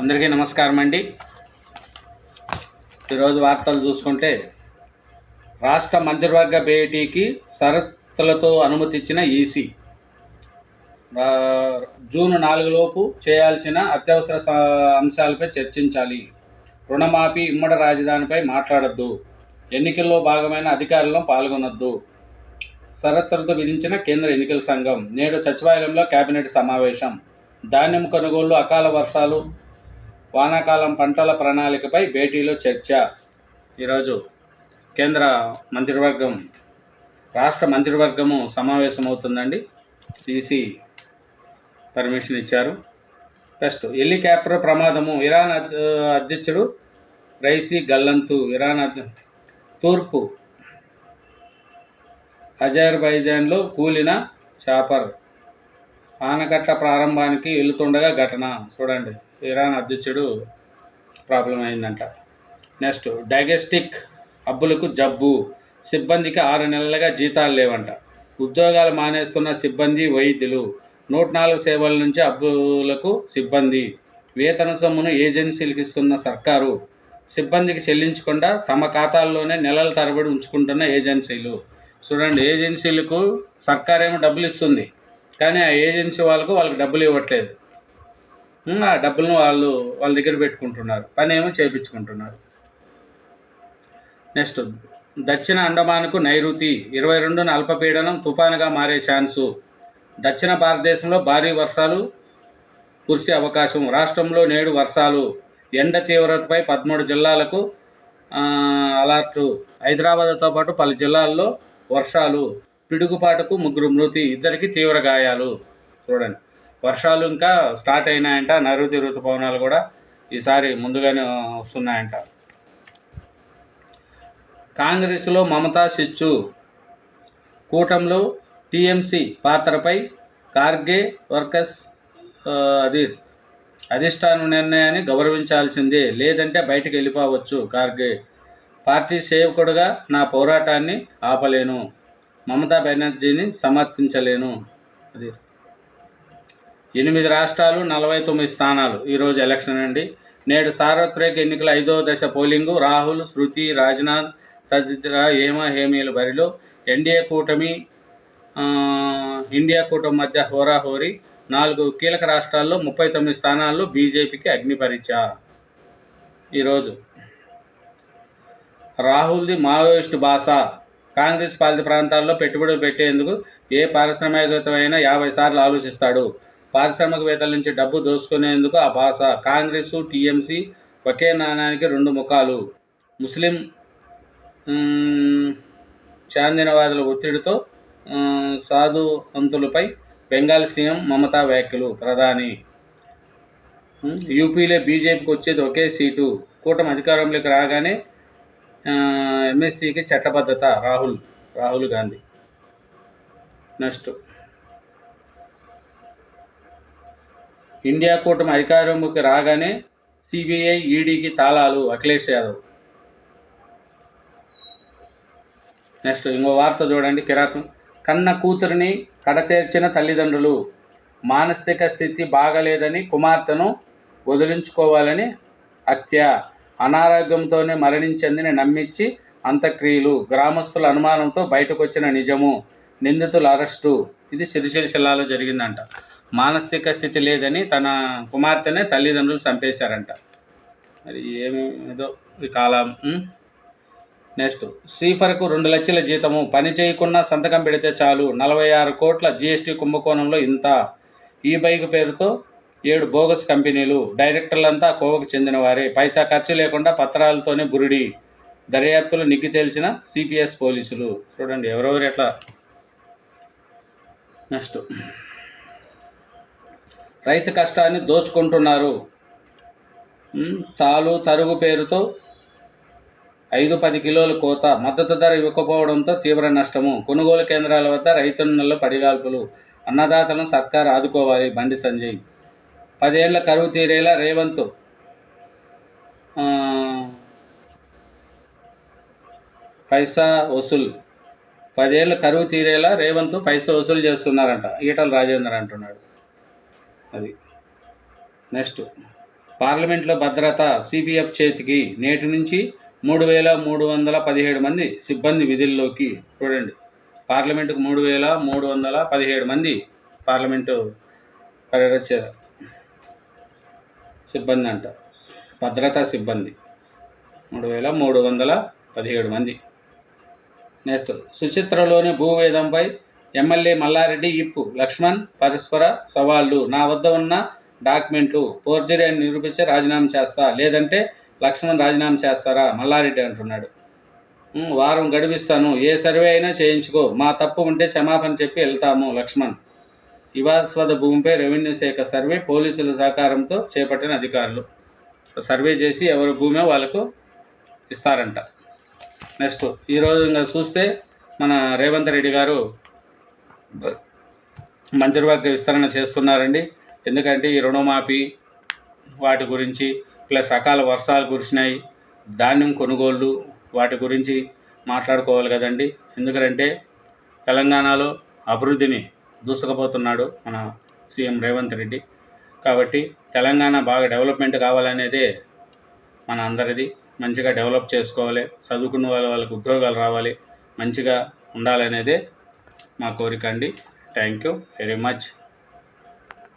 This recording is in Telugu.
అందరికీ నమస్కారం అండి. ఈరోజు వార్తలు చూసుకుంటే రాష్ట్ర మంత్రివర్గ భేటీకి షరతులతో అనుమతిచ్చిన ఈసీ. జూన్ నాలుగులోపు చేయాల్సిన అత్యవసర అంశాలపై చర్చించాలి. రుణమాఫీ ఇమ్మడ రాజధానిపై మాట్లాడొద్దు. ఎన్నికల్లో భాగమైన అధికారులను పాల్గొనొద్దు. షరతులతో విధించిన కేంద్ర ఎన్నికల సంఘం నేడు సచివాలయంలో కేబినెట్ సమావేశం. ధాన్యం కొనుగోళ్ళు అకాల వర్షాలు వానాకాలం పంటల ప్రణాళికపై భేటీలో చర్చ. ఈరోజు కేంద్ర మంత్రివర్గం రాష్ట్ర మంత్రివర్గము సమావేశమవుతుందండి. ఈసీ పర్మిషన్ ఇచ్చారు. నెక్స్ట్ హెలికాప్టర్ ప్రమాదము. ఇరాన్ అధ్యక్షుడు రైసీ గల్లంతు ఇరాన్ తూర్పు అజర్బైజాన్లో కూలిన చాపర్. ఆనకట్ట ప్రారంభానికి వెళుతుండగా ఘటన. చూడండి. ఇరాన్ అధ్యక్షుడు ప్రాబ్లం అయిందంట. నెక్స్ట్ డైగెస్టిక్ అబ్బులకు జబ్బు. సిబ్బందికి ఆరు నెలలుగా జీతాలు లేవంట. ఉద్యోగాలు మానేస్తున్న సిబ్బంది వైద్యులు. నూట నాలుగు సేవల నుంచి అబ్బులకు సిబ్బంది. వేతన సొమ్మును ఏజెన్సీలకు ఇస్తున్న సర్కారు. సిబ్బందికి చెల్లించకుండా తమ ఖాతాల్లోనే నెలల తరబడి ఉంచుకుంటున్న ఏజెన్సీలు. చూడండి ఏజెన్సీలకు సర్కారేమో డబ్బులు ఇస్తుంది. కానీ ఆ ఏజెన్సీ వాళ్ళకు వాళ్ళకి డబ్బులు ఇవ్వట్లేదు. ఆ డబ్బులను వాళ్ళు వాళ్ళ దగ్గర పెట్టుకుంటున్నారు. పని ఏమో చేయించుకుంటున్నారు నెక్స్ట్ దక్షిణ అండమాన్కు నైరుతి ఇరవై రెండున అల్పపీడనం తుఫానుగా మారే ఛాన్సు. దక్షిణ భారతదేశంలో భారీ వర్షాలు కురిసే అవకాశం. రాష్ట్రంలో నేడు వర్షాలు. ఎండ తీవ్రతపై పదమూడు జిల్లాలకు అలర్టు. హైదరాబాద్తో పాటు పలు జిల్లాల్లో వర్షాలు. పిడుగుపాటుకు ముగ్గురు మృతి ఇద్దరికి తీవ్ర గాయాలు. చూడండి. వర్షాలు ఇంకా స్టార్ట్ అయినాయంట. నైరుతి ఋతుపవనాలు కూడా ఈసారి ముందుగానే వస్తున్నాయంట. కాంగ్రెస్లో మమతా సిచ్చు కూటంలో టీఎంసీ పాత్రపై కార్గే వర్కర్స్ అది అధిష్టాన నిర్ణయాన్ని గౌరవించాల్సిందే. లేదంటే బయటకు వెళ్ళిపోవచ్చు కార్గే. పార్టీ సేవకుడుగా నా పోరాటాన్ని ఆపలేను. మమతా బెనర్జీని సమర్థించలేను. అది ఎనిమిది రాష్ట్రాలు నలభై తొమ్మిది స్థానాలు. ఈరోజు ఎలక్షన్ అండి. నేడు సార్వత్రిక ఎన్నికల ఐదో దశ పోలింగు. రాహుల్ శృతి రాజ్నాథ్ తదితర హేమ హేమీల బరిలో ఎన్డీఏ కూటమి ఇండియా కూటమి మధ్య హోరాహోరీ నాలుగు కీలక రాష్ట్రాల్లో ముప్పై తొమ్మిది స్థానాల్లో బీజేపీకి అగ్నిపరీక్ష. ఈరోజు రాహుల్ది మావోయిస్టు భాష కాంగ్రెస్ పాలిత ప్రాంతాల్లో పెట్టుబడులు పెట్టేందుకు ఏ పారిశ్రామికవేత్తమైనా యాభై సార్లు ఆలోచిస్తాడు. పారిశ్రామికవేత్తల నుంచి డబ్బు దోసుకునేందుకు ఆ భాష కాంగ్రెస్ టీఎంసీ ఒకే నాణానికి రెండు ముఖాలు. ముస్లిం చాందినవాదుల ఒత్తిడితో సాధువంతులపై సాధు అంతులపై బెంగాల్ సీఎం మమతా వ్యాఖ్యలు ప్రధాని. యూపీలో బీజేపీకి వచ్చేది ఒకే సీటు. కూటమి అధికారంలోకి రాగానే ఎంఎస్సికి చట్టబద్ధత రాహుల్ రాహుల్ గాంధీ. నెక్స్ట్. ఇండియా కూటమి అధికారంలోకి రాగానే సిబిఐ ఈడీకి తాళాలు అఖిలేష్ యాదవ్. నెక్స్ట్ ఇంకో వార్త చూడండి కిరాతం. కన్న కూతురిని కడతేర్చిన తల్లిదండ్రులు మానసిక స్థితి బాగలేదని కుమార్తెను వదిలించుకోవాలని హత్య అనారోగ్యంతోనే మరణించిందని నమ్మించి అంత్యక్రియలు గ్రామస్తుల అనుమానంతో బయటకు వచ్చిన నిజము నిందితుల అరెస్టు. ఇది సిరిసిరి జిల్లాలో జరిగిందంట. మానసిక స్థితి లేదని తన కుమార్తెనే తల్లిదండ్రులు చంపేశారంట. మరి ఏమేదో ఈ కాలం నెక్స్ట్ సీఫర్కు రెండు లక్షల జీతము పని చేయకుండా సంతకం పెడితే చాలు నలభై ఆరు కోట్ల జీఎస్టీ కుంభకోణంలో ఇంత. ఈ బైక్ పేరుతో ఏడు బోగస్ కంపెనీలు డైరెక్టర్లంతా కోవకు చెందిన వారే పైసా ఖర్చు లేకుండా పత్రాలతోనే బురిడి. దర్యాప్తులు నిగ్గి తేల్చిన సిపిఎస్ పోలీసులు. చూడండి ఎవరెవరు ఎట్లా. నెక్స్ట్. రైతు కష్టాన్ని దోచుకుంటున్నారు. తాలు తరుగు పేరుతో ఐదు పది కిలోల కోత మద్దతు ధర ఇవ్వకపోవడంతో తీవ్ర నష్టము. కొనుగోలు కేంద్రాల వద్ద రైతన్నల్లో పడిగాల్పులు. అన్నదాతలను సర్కార్ ఆదుకోవాలి. బండి సంజయ్. పదేళ్ళ కరువు తీరేలా రేవంత్ పైసా వసూలు. పదేళ్ళ కరువు తీరేలా రేవంత్ పైసా వసూలు చేస్తున్నారంట. ఈటల రాజేందర్ అంటున్నాడు. అది. నెక్స్ట్ పార్లమెంట్లో భద్రత సిపిఎఫ్ చేతికి నేటి నుంచి మూడు వేల మూడు వందల పదిహేడు మంది సిబ్బంది విధుల్లోకి చూడండి. పార్లమెంటుకు మూడు వేల మూడు వందల పదిహేడు మంది పార్లమెంటు పరిరక్ష సిబ్బంది అంట. భద్రతా సిబ్బంది మూడు వేల మూడు వందల పదిహేడు మంది. నెక్స్ట్ సుచిత్రలోని భూవేదంపై ఎమ్మెల్యే మల్లారెడ్డి ఇప్పు. లక్ష్మణ్ పరస్పర సవాళ్ళు నా వద్ద ఉన్న డాక్యుమెంట్లు ఫోర్జరీ అని నిరూపించి రాజీనామా చేస్తా. లేదంటే లక్ష్మణ్ రాజీనామా చేస్తారా? మల్లారెడ్డి అంటున్నాడు. వారం గడిపిస్తాను. ఏ సర్వే అయినా చేయించుకో. మా తప్పు ఉంటే క్షమాపణ చెప్పి వెళ్తాము లక్ష్మణ్. వివాదాస్పద భూమిపై రెవెన్యూ శాఖ సర్వే పోలీసుల సహకారంతో చేపట్టిన అధికారులు. సర్వే చేసి ఎవరి భూమే వాళ్ళకు ఇస్తారంట. నెక్స్ట్ ఈరోజు ఇంకా చూస్తే మన రేవంత్ రెడ్డి గారు మంత్రివర్గ విస్తరణ చేస్తున్నారండి. ఎందుకంటే ఈ రుణమాఫీ వాటి గురించి ప్లస్ అకాల వర్షాలు కురిసినాయి. ధాన్యం కొనుగోళ్ళు వాటి గురించి మాట్లాడుకోవాలి కదండి. ఎందుకంటే తెలంగాణలో అభివృద్ధిని దూసుకుపోతున్నాడు మన సీఎం రేవంత్ రెడ్డి. కాబట్టి తెలంగాణ బాగా డెవలప్మెంట్ కావాలనేదే మన అందరిది. మంచిగా డెవలప్ చేసుకోవాలి. చదువుకున్న వాళ్ళ వాళ్ళకి ఉద్యోగాలు రావాలి. మంచిగా ఉండాలనేదే మా కోరిక అండి. Thank you very much